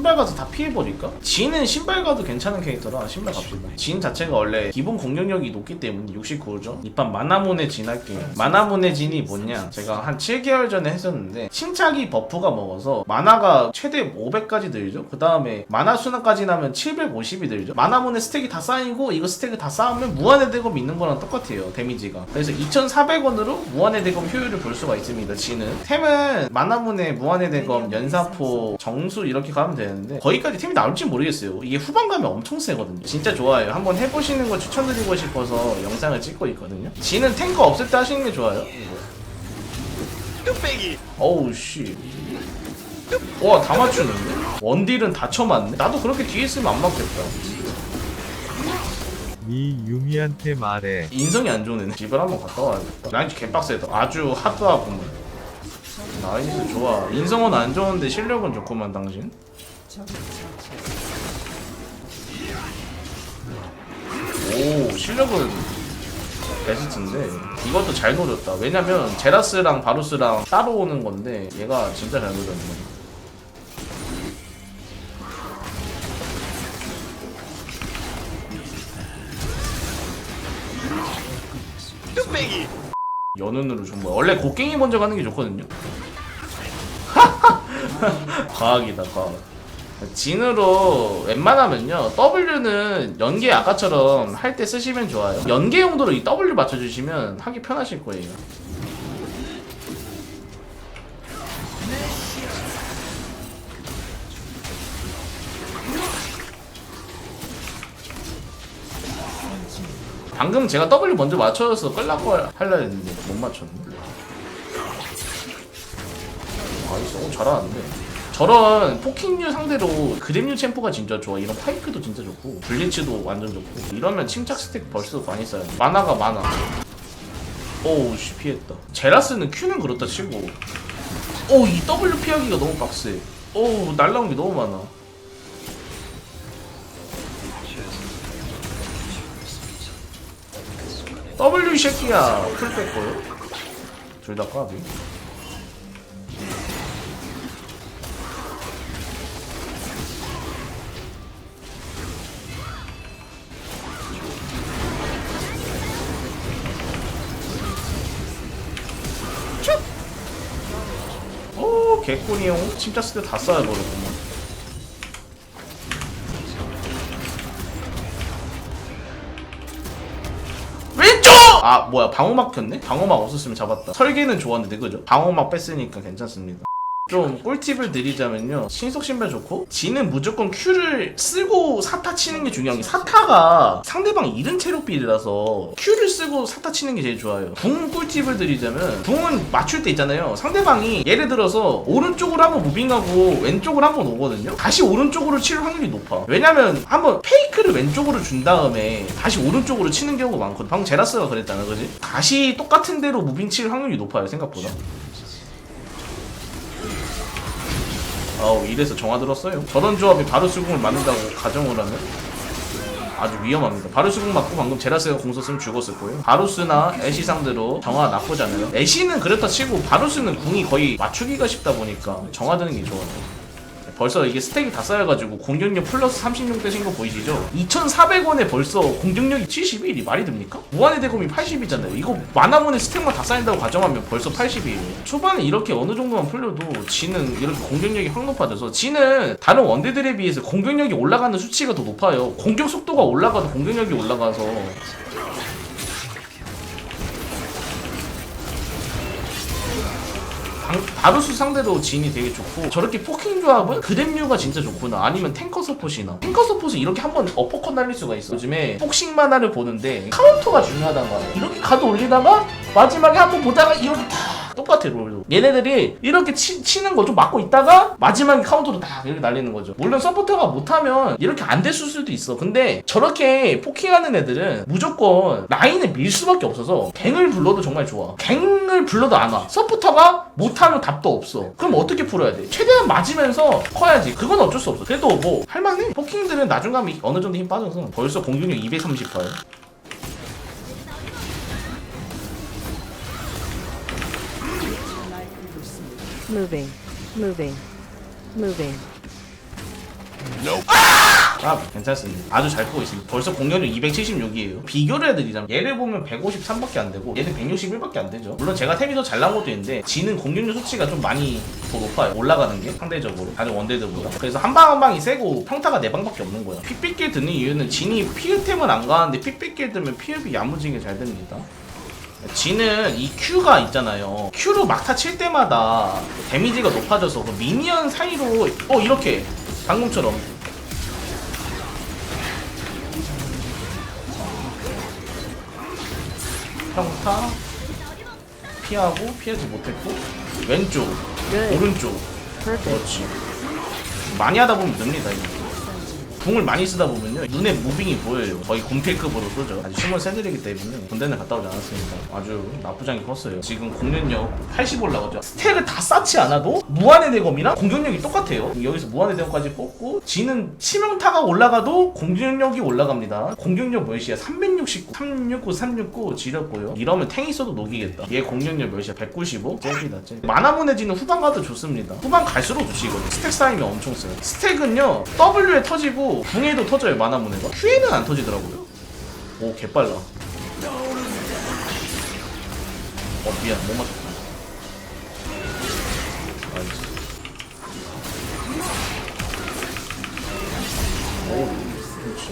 신발 가드 다 피해버릴까? 진은 신발 가드 괜찮은 캐릭터라 신발 갑시다 진 자체가 원래 기본 공격력이 높기 때문에 69죠. 이판 마나몬의 진 할게요 마나몬의 진이 뭐냐? 제가 한 7개월 전에 했었는데 침착이 버프가 먹어서 마나가 최대 500까지 들죠? 그 다음에 마나 순환까지 나면 750이 들죠? 마나몬의 스택이 다 쌓이고 이거 스택을 다 쌓으면 무한의 대검 있는 거랑 똑같아요 데미지가. 그래서 2400원으로 무한의 대검 효율을 볼 수가 있습니다 진은. 템은 마나문의 무한의 대검 연사포 정수 이렇게 가면 되는데 거기까지 템이 나올지 모르겠어요 이게 후반 가면 엄청 세거든요 진짜 좋아요 한번 해보시는 거 추천드리고 싶어서 영상을 찍고 있거든요 진은 탱커 없을 때 하시는 게 좋아요 뚝배기 어우 씨. 와, 다 맞추는데? 원딜은 다 쳐맞네? 나도 그렇게 뒤에 있으면 안 맞겠다. 니 유미한테 말해. 인성이 안 좋은 애네. 집을 한번 갔다 와야겠다. 라인즈 개빡세다. 아주 하드하구만. 나이스 좋아. 인성은 안 좋은데 실력은 좋구만, 당신. 오, 실력은 베스트인데 이것도 잘 노렸다. 왜냐면 제라스랑 바루스랑 따로 오는 건데 얘가 진짜 잘 노렸네. 연운으로 준 거야. 원래 곡괭이 먼저 가는 게 좋거든요. 과학이다, 과학. 진으로 웬만하면요 W는 연계 아까처럼 할 때 쓰시면 좋아요. 연계 용도로 이 W 맞춰주시면 하기 편하실 거예요. 방금 제가 W 먼저 맞춰서 끌라고 하려 했는데 못 맞췄네. 아이스 오 잘하는데 저런 포킹류 상대로 그램류 챔프가 진짜 좋아. 이런 파이크도 진짜 좋고 블리츠도 완전 좋고. 이러면 침착 스택 벌써 많이 쌓여 만화가 많아. 오우 씨 피했다. 제라스는 Q는 그렇다 치고. 오이 W 피하기가 너무 빡세. 오우 날라온 게 너무 많아. W 이 새끼야. 풀 뺐고요? 둘 다 까비 개꿀이용 침착 스때 다 써야 버렸구만 왼쪽! 아 뭐야 방어막 켰네? 방어막 없었으면 잡았다 설계는 좋았는데 그죠? 방어막 뺐으니까 괜찮습니다 좀 꿀팁을 드리자면요. 신속 신발 좋고 지는 무조건 Q를 쓰고 사타 치는 게 중요한 게 사타가 상대방 잃은 체력비라서 Q를 쓰고 사타 치는 게 제일 좋아요. 궁 꿀팁을 드리자면 궁은 맞출 때 있잖아요. 상대방이 예를 들어서 오른쪽으로 한번 무빙하고 왼쪽으로 한번 오거든요. 다시 오른쪽으로 칠 확률이 높아. 왜냐면 한번 페이크를 왼쪽으로 준 다음에 다시 오른쪽으로 치는 경우가 많거든 방금 제라스가 그랬잖아 그지? 다시 똑같은 대로 무빙 칠 확률이 높아요 생각보다 아우 이래서 정화 들었어요? 저런 조합이 바루스궁을 맞는다고 가정을 하면? 아주 위험합니다. 바루스궁 맞고 방금 제라스가 공 썼으면 죽었을 거예요. 바루스나 애쉬 상대로 정화 나쁘지 않아요. 애쉬는 그렇다 치고 바루스는 궁이 거의 맞추기가 쉽다 보니까 정화 드는 게 좋아요 벌써 이게 스택이 다 쌓여가지고 공격력 플러스 36 되신 거 보이시죠? 2,400원에 벌써 공격력이 71이 말이 됩니까? 무한의 대검이 80이잖아요. 이거 만화문의 스택만 다 쌓인다고 가정하면 벌써 80이에요. 초반에 이렇게 어느 정도만 풀려도 지는 이렇게 공격력이 확 높아져서 지는 다른 원대들에 비해서 공격력이 올라가는 수치가 더 높아요. 공격 속도가 올라가도 공격력이 올라가서 방- 바루스 상대로 진이 되게 좋고 저렇게 포킹 조합은 그램류가 진짜 좋구나. 아니면 탱커 서폿이나. 탱커 서폿은 이렇게 한번 어퍼컷 날릴 수가 있어. 요즘에 복싱 만화를 보는데 카운터가 중요하단 말이야. 이렇게 가드 올리다가 마지막에 한번 보다가 이렇게 탁 똑같아 롤도. 얘네들이 이렇게 치, 치는 거 좀 막고 있다가 마지막에 카운터로 딱 이렇게 날리는 거죠. 물론 서포터가 못하면 이렇게 안 됐을 수도 있어. 근데 저렇게 포킹하는 애들은 무조건 라인을 밀 수밖에 없어서 갱을 불러도 정말 좋아. 갱을 불러도 안와. 서포터가 못하면 답도 없어. 그럼 어떻게 풀어야 돼? 최대한 맞으면서 커야지. 그건 어쩔 수 없어. 그래도 뭐 할만해. 포킹들은 나중 가면 어느 정도 힘 빠져서 벌써 공격력 238 Moving. Moving. Moving. 아 괜찮습니다. 아주 잘 끄고 있습니다. 벌써 공격력 276이에요. 비교를 해드리자면 얘를 보면 153밖에 안 되고 얘는 161밖에 안 되죠. 물론 제가 템이 더 잘 나온 것도 있는데 지는 공격력 수치가 좀 많이 더 높아요. 올라가는 게 상대적으로. 다른 원데드보다. 그래서 한 방 한 방이 세고 평타가 4방밖에 없는 거야 핏빛길 드는 이유는 진이 피흡템은 안 가는데 핏빛길 들면 피흡이 야무지게 잘 됩니다 지는 이 Q가 있잖아요. Q로 막타 칠 때마다 데미지가 높아져서 그 미니언 사이로 어 이렇게. 방금처럼. 평타. 피하고 피하지 못했고. 왼쪽 오른쪽. 그렇지. 많이 하다 보면 늡니다 이거 궁을 많이 쓰다 보면요 눈에 무빙이 보여요. 거의 공필급으로 쏘죠. 아직 숨은 세들이기 때문에 군대는 갔다 오지 않았으니까 아주 나쁘장이 컸어요. 지금 공격력 80 올라가죠. 스택을 다 쌓지 않아도 무한의 대검이랑 공격력이 똑같아요. 여기서 무한의 대검까지 뽑고 지는 치명타가 올라가도 공격력이 올라갑니다. 공격력 몇이야 369 369 369 지렸고요. 이러면 탱이 써도 녹이겠다. 얘 공격력 몇이야 195 잽이다 잽. 마나문해지는 후반 가도 좋습니다. 후반 갈수록 좋지거든 스택 쌓이면 엄청 세요. 스택은요 W에 터지고 궁에도 터져요 마나문해가 Q에는 안 터지더라고요 오 개빨라 어 미안 못 맞췄다 나이스 오 그렇지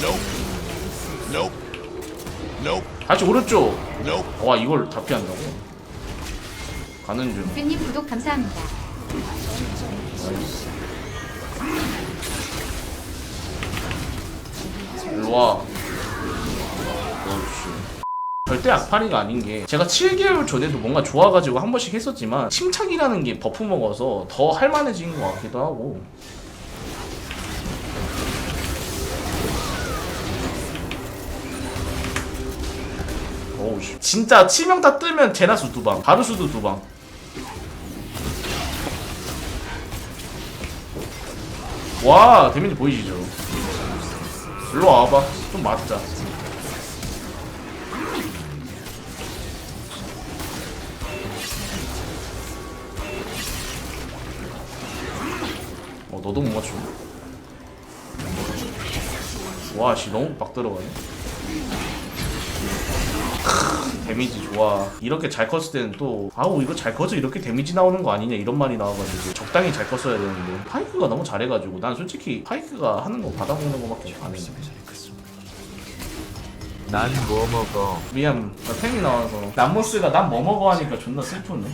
Nope. Nope. Nope. 다시 오른쪽 Nope. 와 이걸 다 피한다고? 가는 중. 님 구독 감사합니다. 일로 와. 그렇지. 절대 악파리가 아닌 게 제가 7개월 전에도 뭔가 좋아가지고 한 번씩 했었지만 침착이라는 게 버프 먹어서 더 할만해진 것 같기도 하고. 씨. 진짜 치명타 뜨면 제나스 두방 바루스도 두방 와 데미지 보이시죠? 일로 와봐. 좀 맞자. 어 너도 못 맞추네? 와씨 너무 막 들어가네. 크, 데미지 좋아. 이렇게 잘 컸을 때는 또 아우 이거 잘 커서 이렇게 데미지 나오는 거 아니냐 이런 말이 나와가지고 적당히 잘 컸어야 되는데. 파이크가 너무 잘해가지고 난 솔직히 파이크가 하는 거 받아먹는 거밖에 안 해. 난뭐 먹어? 미안 나 템이 나와서. 남모스가 난 뭐 먹어 하니까 존나 슬프네.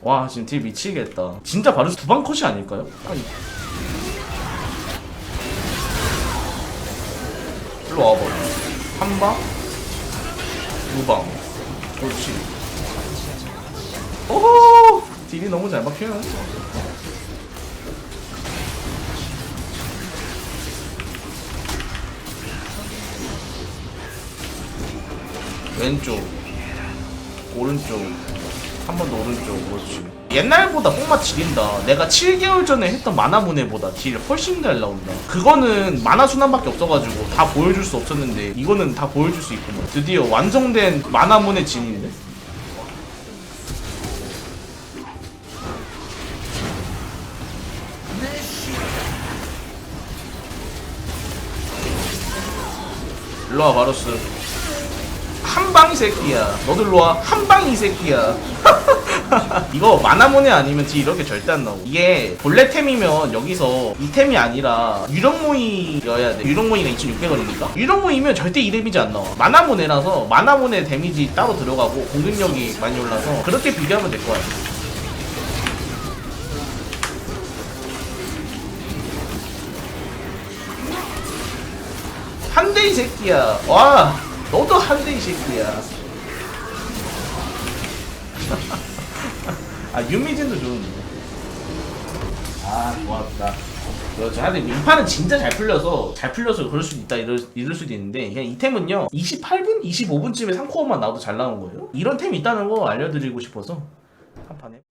와 지금 딜 미치겠다. 진짜 바로 두 방 컷이 아닐까요? 아니. 일로 와봐. 한방 두방. 그렇지. 오호 딜이 너무 잘 박혀요. 왼쪽 오른쪽 한 번 더 오른쪽 그렇지 옛날보다 뽕맛 지린다. 내가 7개월 전에 했던 마나문해보다 딜 훨씬 잘 나온다. 그거는 마나 순환밖에 없어가지고 다 보여줄 수 없었는데 이거는 다 보여줄 수 있구만. 드디어 완성된 마나문의 진인데? 일로와 바로스 한방 이 새끼야. 너들 일로와. 한방 이 새끼야. 이거 마나모네 아니면 딜 이렇게 절대 안 나오고. 이게 본래 템이면 여기서 이 템이 아니라 유령모이여야 돼. 유령모이가 2600원이니까. 유령모이면 절대 이 데미지 안 나와. 마나모네라서 마나모네 데미지 따로 들어가고 공격력이 많이 올라서 그렇게 비교하면 될 거야 한대 이 새끼야. 와 너도 한대 이 새끼야. 아 윤미진도 좋은데. 아 좋았다. 그렇죠. 하여튼 민파는 진짜 잘 풀려서 잘 풀려서 그럴 수도 있다 이럴, 이럴 수도 있는데 그냥 이 템은요 28분? 25분쯤에 3코어만 나와도 잘 나온 거예요. 이런 템이 있다는 거 알려드리고 싶어서. 한 판에